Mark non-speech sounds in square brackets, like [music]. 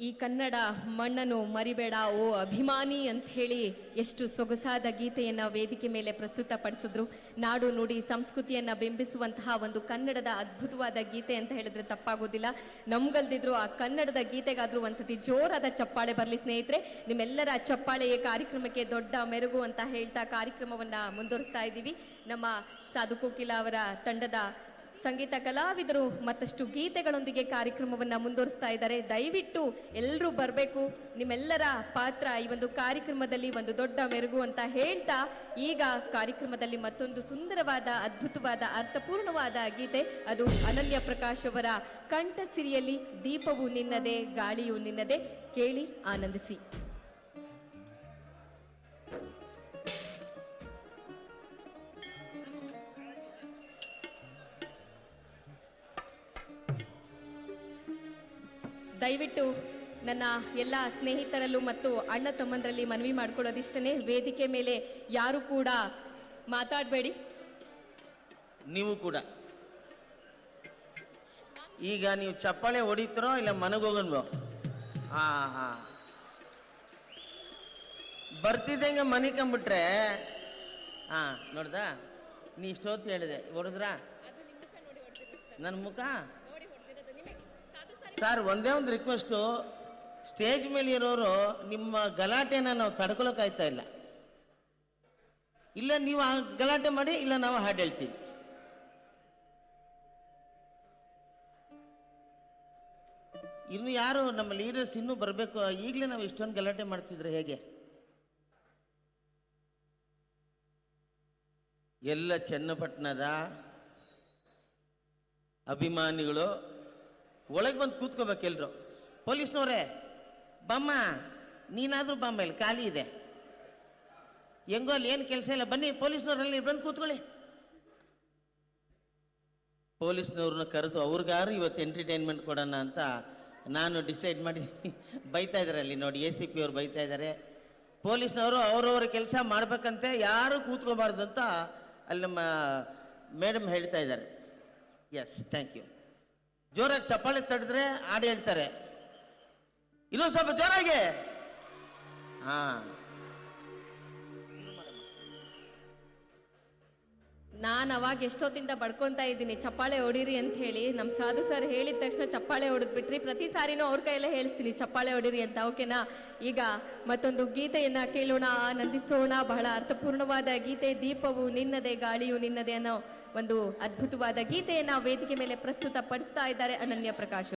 ಈ ಕನ್ನಡ ಮಣ್ಣನ್ನು ಮರಿಬೇಡ, ಓ ಅಭಿಮಾನಿ ಅಂತ ಹೇಳಿ ಎಷ್ಟು ಸೊಗಸಾದ ಗೀತೆಯನ್ನ ವೇದಿಕೆ ಮೇಲೆ ಪ್ರಸ್ತುತಪಡಿಸಿದ್ರು. ನಾಡು ನುಡಿ ಸಂಸ್ಕೃತಿಯನ್ನ ಬಿಂಬಿಸುವಂತಹ ಒಂದು ಕನ್ನಡದ ಅದ್ಭುತವಾದ ಗೀತೆ ಅಂತ ಹೇಳಿದ್ರೆ ತಪ್ಪಾಗೋದಿಲ್ಲ. ನಮ್ಗಲ್ದಿದ್ರು ಆ ಕನ್ನಡದ ಗೀತೆಗಾದ್ರೂ ಒಂದ್ಸತಿ ಜೋರಾದ ಚಪ್ಪಾಳೆ ಬರಲಿ ಸ್ನೇಹಿತರೆ. ನಿಮ್ಮೆಲ್ಲರ ಚಪ್ಪಾಳೆಯ ಕಾರ್ಯಕ್ರಮಕ್ಕೆ ದೊಡ್ಡ ಮೆರುಗು ಅಂತ ಹೇಳ್ತಾ ಕಾರ್ಯಕ್ರಮವನ್ನ ಮುಂದುವರಿಸ್ತಾ ಇದ್ದೀವಿ. ನಮ್ಮ ಸಾಧು ಕೋಕಿಲ ಅವರ ತಂಡದ ಸಂಗೀತ ಕಲಾವಿದರು ಮತ್ತಷ್ಟು ಗೀತೆಗಳೊಂದಿಗೆ ಕಾರ್ಯಕ್ರಮವನ್ನು ಮುಂದುವರಿಸ್ತಾ ಇದ್ದಾರೆ. ದಯವಿಟ್ಟು ಎಲ್ಲರೂ ಬರಬೇಕು. ನಿಮ್ಮೆಲ್ಲರ ಪಾತ್ರ ಈ ಒಂದು ಕಾರ್ಯಕ್ರಮದಲ್ಲಿ ಒಂದು ದೊಡ್ಡ ಮೆರುಗು ಅಂತ ಹೇಳ್ತಾ, ಈಗ ಕಾರ್ಯಕ್ರಮದಲ್ಲಿ ಮತ್ತೊಂದು ಸುಂದರವಾದ, ಅದ್ಭುತವಾದ, ಅರ್ಥಪೂರ್ಣವಾದ ಗೀತೆ, ಅದು ಅನನ್ಯ ಪ್ರಕಾಶ್ ಅವರ ಕಂಠಸಿರಿಯಲ್ಲಿ ದೀಪವು ನಿನ್ನದೆ, ಗಾಳಿಯು ನಿನ್ನದೆ, ಕೇಳಿ ಆನಂದಿಸಿ. ದಯವಿಟ್ಟು ನನ್ನ ಎಲ್ಲ ಸ್ನೇಹಿತರಲ್ಲೂ ಮತ್ತು ಅಣ್ಣ ತಮ್ಮಂದರಲ್ಲಿ ಮನವಿ ಮಾಡ್ಕೊಳ್ಳೋದಿಷ್ಟೇ ವೇದಿಕೆ ಮೇಲೆ ಯಾರು ಕೂಡ ಮಾತಾಡಬೇಡಿ. ನೀವು ಕೂಡ. ಈಗ ನೀವು ಚಪ್ಪಾಳೆ ಹೊಡಿತೀರೋ ಇಲ್ಲ ಮನೆಗೋಗನ್ವೋ ಹಾ ಹಾ. ಬರ್ತಿದ್ದಂಗೆ ಮನೆ ಕಂಬಿಟ್ರೆ ಹಾ ನೋಡ್ದ? ನೀ ಇಷ್ಟೊತ್ತು ಹೇಳಿದೆ. ಹೊಡೆದ್ರಾ? ನನ್ನ ಮುಖ? ಸರ್ ಒಂದೇ ಒಂದು ರಿಕ್ವೆಸ್ಟು ಸ್ಟೇಜ್ ಮೇಲೆ ಇರೋರು ನಿಮ್ಮ ಗಲಾಟೆನ ನಾವು ತಡ್ಕೊಳಕ್ಕಾಯ್ತಾ ಇಲ್ಲ. ಇಲ್ಲ ನೀವು ಗಲಾಟೆ ಮಾಡಿ, ಇಲ್ಲ ನಾವು ಹಾಡು ಹೇಳ್ತೀವಿ. ಇನ್ನು ಯಾರು ನಮ್ಮ ಲೀಡರ್ಸ್ ಇನ್ನೂ ಬರಬೇಕು? ಈಗಲೇ ನಾವು ಇಷ್ಟೊಂದು ಗಲಾಟೆ ಮಾಡ್ತಿದ್ರೆ ಹೇಗೆ? ಎಲ್ಲ ಚನ್ನಪಟ್ಟಣದ ಅಭಿಮಾನಿಗಳು ಒಳಗೆ ಬಂದು ಕೂತ್ಕೋಬೇಕು ಎಲ್ಲರೂ ಪೊಲೀಸ್ನವರೇ, ಬಮ್ಮ, ನೀನಾದರೂ ಬಮ್ಮ, ಇಲ್ಲಿ ಖಾಲಿ ಇದೆ. ಹೆಂಗೋ ಅಲ್ಲಿ ಏನು ಕೆಲಸ ಇಲ್ಲ, ಬನ್ನಿ, ಪೊಲೀಸ್ನವರಲ್ಲಿ ಬಂದು ಕೂತ್ಕೊಳ್ಳಿ. ಪೊಲೀಸ್ನವ್ರನ್ನ ಕರೆದು ಅವ್ರಿಗಾರು ಇವತ್ತು ಎಂಟರ್ಟೈನ್ಮೆಂಟ್ ಕೊಡೋಣ ಅಂತ ನಾನು ಡಿಸೈಡ್ ಮಾಡಿ [laughs] ಬೈತಾ ಇದ್ದಾರೆ ಅಲ್ಲಿ ನೋಡಿ ಎ ಸಿ ಪಿ ಅವ್ರು ಬೈತಾ ಇದ್ದಾರೆ ಪೊಲೀಸ್ನವರು ಅವರವರ ಕೆಲಸ ಮಾಡ್ಬೇಕಂತೆ, ಯಾರು ಕೂತ್ಕೋಬಾರ್ದು ಅಂತ ಅಲ್ಲಿ ನಮ್ಮ ಮೇಡಮ್ ಹೇಳ್ತಾ ಇದ್ದಾರೆ. ಎಸ್ ಥ್ಯಾಂಕ್ ಯು ಜೋರಾಗಿ ಚಪ್ಪಾಳೆ ತಡೆದ್ರೆ ಆಡಿ ಹೇಳ್ತಾರೆ. ಇನ್ನೊಂದು ಸ್ವಲ್ಪ ಜೋರಾಗೆ. ಹಾಂ. ನಾನು ಅವಾಗ ಎಷ್ಟೊತ್ತಿಂದ ಬಡ್ಕೊತಾ ಇದ್ದೀನಿ, ಚಪ್ಪಾಳೆ ಹೊಡೀರಿ ಅಂತ ಹೇಳಿ ನಮ್ಮ ಸಾಧು ಸರ್ ಹೇಳಿದ ತಕ್ಷಣ ಚಪ್ಪಾಳೆ ಹೊಡೆದ್ಬಿಟ್ರಿ ಪ್ರತಿ ಸಾರಿನೂ ಅವ್ರ ಕೈಯಲ್ಲೇ ಹೇಳಿಸ್ತೀನಿ, ಚಪ್ಪಾಳೆ ಹೊಡೀರಿ ಅಂತ, ಓಕೆನಾ? ಈಗ ಮತ್ತೊಂದು ಗೀತೆಯನ್ನು ಕೇಳೋಣ ಆನಂದಿಸೋಣ ಬಹಳ ಅರ್ಥಪೂರ್ಣವಾದ ಗೀತೆ, ದೀಪವು ನಿನ್ನದೆ, ಗಾಳಿಯು ನಿನ್ನದೆ ಅನ್ನೋ ಒಂದು ಅದ್ಭುತವಾದ ಗೀತೆಯನ್ನು ವೇದಿಕೆ ಮೇಲೆ ಪ್ರಸ್ತುತ ಪಡಿಸ್ತಾ ಇದ್ದಾರೆ ಅನನ್ಯ ಪ್ರಕಾಶ್